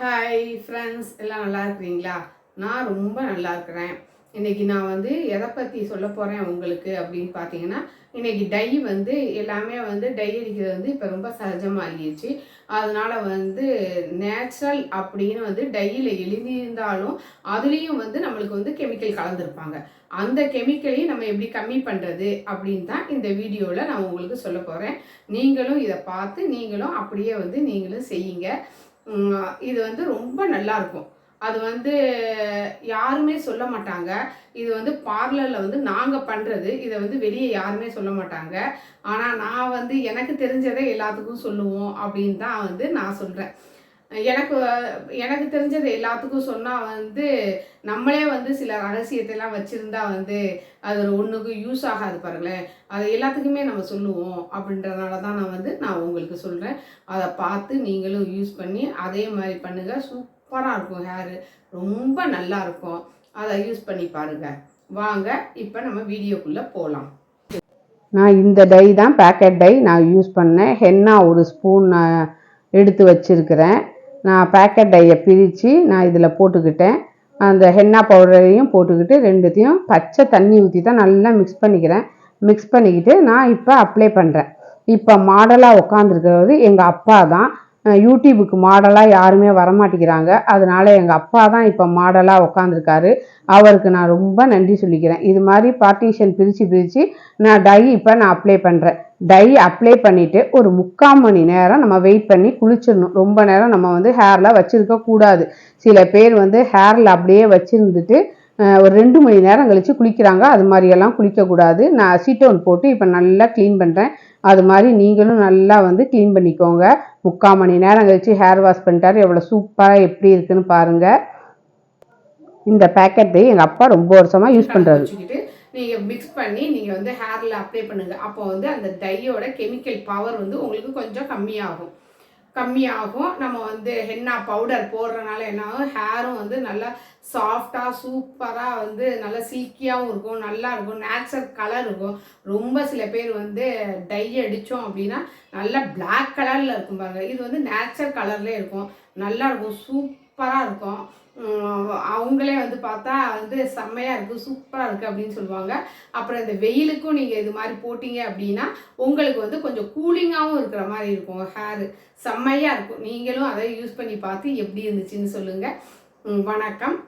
Hi friends எல்லாம் நல்லா இருக்கிறீங்களா? நான் ரொம்ப நல்லா இருக்கிறேன். இன்றைக்கி நான் வந்து எதை பற்றி சொல்ல போகிறேன் உங்களுக்கு அப்படின்னு பார்த்தீங்கன்னா இன்றைக்கி டை வந்து எல்லாமே வந்து டை அடிக்கிறது வந்து இப்போ ரொம்ப சகஜமாகிடுச்சு அதனால் வந்து நேச்சுரல் அப்படின்னு வந்து டையில் எழுதியிருந்தாலும் அதுலேயும் வந்து நம்மளுக்கு வந்து கெமிக்கல் கலந்துருப்பாங்க. அந்த கெமிக்கலையும் நம்ம எப்படி கம்மி பண்ணுறது அப்படின்னு தான் இந்த வீடியோவில் நான் உங்களுக்கு சொல்ல போகிறேன் நீங்களும் இதை பார்த்து நீங்களும் அப்படியே வந்து நீங்களும் செய்யுங்க. இது வந்து ரொம்ப நல்லா இருக்கும் அது வந்து யாருமே சொல்ல மாட்டாங்க. இது வந்து பார்லரில் வந்து நாங்கள் பண்ணுறது இதை வந்து வெளியே யாருமே சொல்ல மாட்டாங்க. ஆனால் நான் வந்து எனக்கு தெரிஞ்சதை எல்லாத்துக்கும் சொல்லுவோம் அப்படின்னு தான் வந்து நான் சொல்கிறேன் எனக்கு எனக்கு தெரிஞ்சது எல்லாத்துக்கும் சொன்னால் வந்து நம்மளே வந்து சில ரகசியத்தெல்லாம் வச்சுருந்தா வந்து அது ஒன்றுக்கு யூஸ் ஆகாது பாருங்களேன். அது எல்லாத்துக்குமே நம்ம சொல்லுவோம் அப்படின்றதுனால தான் நான் வந்து நான் உங்களுக்கு சொல்கிறேன் அதை பார்த்து நீங்களும் யூஸ் பண்ணி அதே மாதிரி பண்ணுங்கள் சூப்பராக இருக்கும் ஹேரு ரொம்ப நல்லா இருக்கும். அதை யூஸ் பண்ணி பாருங்கள் வாங்க இப்போ நம்ம வீடியோக்குள்ளே போகலாம் நான் இந்த டை தான் பேக்கெட் டை நான் யூஸ் பண்ணேன். ஹென்னா ஒரு ஸ்பூன் நான் எடுத்து வச்சுருக்கிறேன். நான் பேக்கெட் டையை பிரித்து நான் இதில் போட்டுக்கிட்டேன். அந்த ஹென்னா பவுடரையும் போட்டுக்கிட்டு ரெண்டுத்தையும் பச்சை தண்ணி ஊற்றி தான் நல்லா மிக்ஸ் பண்ணிக்கிறேன். மிக்ஸ் பண்ணிக்கிட்டு நான் இப்போ அப்ளை பண்ணுறேன் இப்போ மாடலாக உட்காந்துருக்கிறது எங்கள் அப்பா தான். யூடியூபுக்கு மாடலாக யாருமே வரமாட்டேங்கிறாங்க. அதனால எங்கள் அப்பா தான் இப்போ மாடலாக உட்காந்துருக்காரு அவருக்கு நான் ரொம்ப நன்றி சொல்லிக்கிறேன். இது மாதிரி பார்ட்டிஷன் பிரித்து பிரித்து நான் டை இப்போ நான் அப்ளை பண்ணுறேன் டை அப்ளை பண்ணிவிட்டு ஒரு முக்கால் மணி நேரம் நம்ம வெயிட் பண்ணி குளிச்சிடணும். ரொம்ப நேரம் நம்ம வந்து ஹேரில் வச்சுருக்க கூடாது. சில பேர் வந்து ஹேரில் அப்படியே வச்சுருந்துட்டு ஒரு ரெண்டு மணி நேரம் கழித்து குளிக்கிறாங்க. அது மாதிரியெல்லாம் குளிக்கக்கூடாது. நான் அசிட்டோன் போட்டு இப்போ நல்லா க்ளீன் பண்ணுறேன் அது மாதிரி நீங்களும் நல்லா வந்து க்ளீன் பண்ணிக்கோங்க. முக்கால் மணி நேரம் கழித்து ஹேர் வாஷ் பண்ணிட்டாரு. எவ்வளோ சூப்பராக எப்படி இருக்குன்னு பாருங்கள் இந்த பேக்கெட்டு எங்கள் அப்பா ரொம்ப வருஷமாக யூஸ் பண்ணுறாரு நீங்கள் மிக்ஸ் பண்ணி நீங்கள் வந்து ஹேரில் அப்ளை பண்ணுங்கள் அப்போ வந்து அந்த டையோட கெமிக்கல் பவர் வந்து உங்களுக்கு கொஞ்சம் கம்மியாகும். கம்மியாகும். நம்ம வந்து ஹென்னா பவுடர் போடுறதுனால என்ன ஆகும்? ஹேரும் வந்து நல்லா சாஃப்டாக சூப்பராக வந்து நல்லா சில்கியாகவும் இருக்கும் நல்லா இருக்கும் நேச்சுரல் கலர் இருக்கும். ரொம்ப சில பேர் வந்து டை அடித்தோம் அப்படின்னா நல்லா பிளாக் கலரில் இருக்கும் பாருங்கள் இது வந்து நேச்சுரல் கலர்லேயே இருக்கும். நல்லா இருக்கும் சூப்பராக இருக்கும். அவங்களே வந்து பார்த்தா வந்து செம்மையாக இருக்குது சூப்பராக இருக்குது அப்படின்னு சொல்லுவாங்க. அப்புறம் இந்த வெயிலுக்கும் நீங்கள் இது மாதிரி போட்டிங்க அப்படின்னா உங்களுக்கு வந்து கொஞ்சம் கூலிங்காகவும் இருக்கிற மாதிரி இருக்கும். ஹேரு செம்மையாக இருக்கும். நீங்களும் அதை யூஸ் பண்ணி பார்த்து எப்படி இருந்துச்சுன்னு சொல்லுங்கள் வணக்கம்.